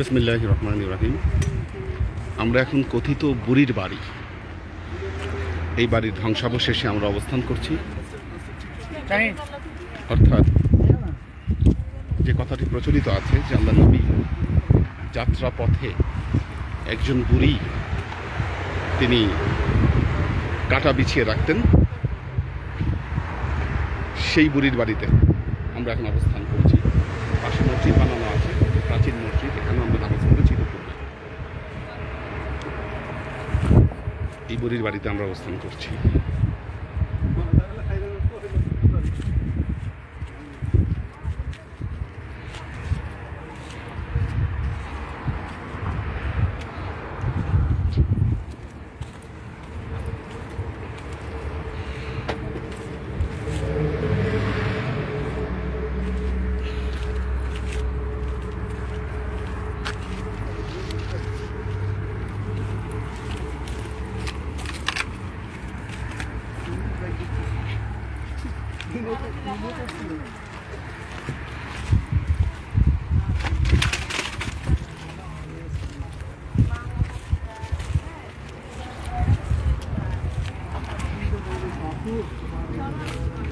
বিসমিল্লাহ রহমান রাহিম আমরা এখন কথিত বুড়ির বাড়ি। এই বাড়ির ধ্বংসাবশেষে আমরা অবস্থান করছি। অর্থাৎ যে কথাটি প্রচলিত আছে যে আল্লাহ নবী যাত্রা পথে একজন বুড়ি তিনি কাটা বিছিয়ে রাখতেন। সেই বুড়ির বাড়িতে আমরা এখন অবস্থান করছি। পাশে মসজিদ বানানো আছে প্রাচীন মসজিদ এখানে এই বুড়ির বাড়িতে আমরা অবস্থান করছি।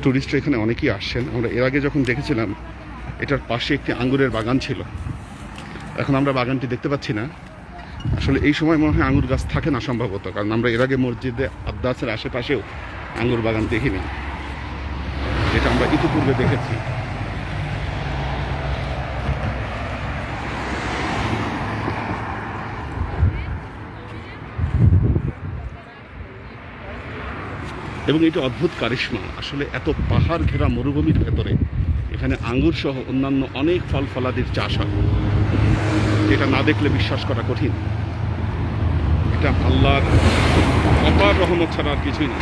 টুরিস্ট এখানে অনেকেই আসছেন আমরা এর আগে যখন দেখেছিলাম, এটার পাশে একটি আঙ্গুরের বাগান ছিল। এখন আমরা বাগানটি দেখতে পাচ্ছি না। আসলে এই সময় মনে হয় আঙুর গাছ থাকে না সম্ভবত, কারণ আমরা এর আগে মসজিদে আব্দাসের আশেপাশেও আঙ্গুর বাগান দেখিনি। যেটা আমরা ইতিপূর্বে দেখেছি। এবং এটা অদ্ভুত কারিশ্মা। আসলে এত পাহাড় ঘেরা মরুভূমির ভেতরে এখানে আঙ্গুর সহ অন্যান্য অনেক ফল ফলাদির চাষ হয়। যেটা না দেখলে বিশ্বাস করা কঠিন। এটা আল্লাহর অপার রহমত ছাড়া আর কিছুই না।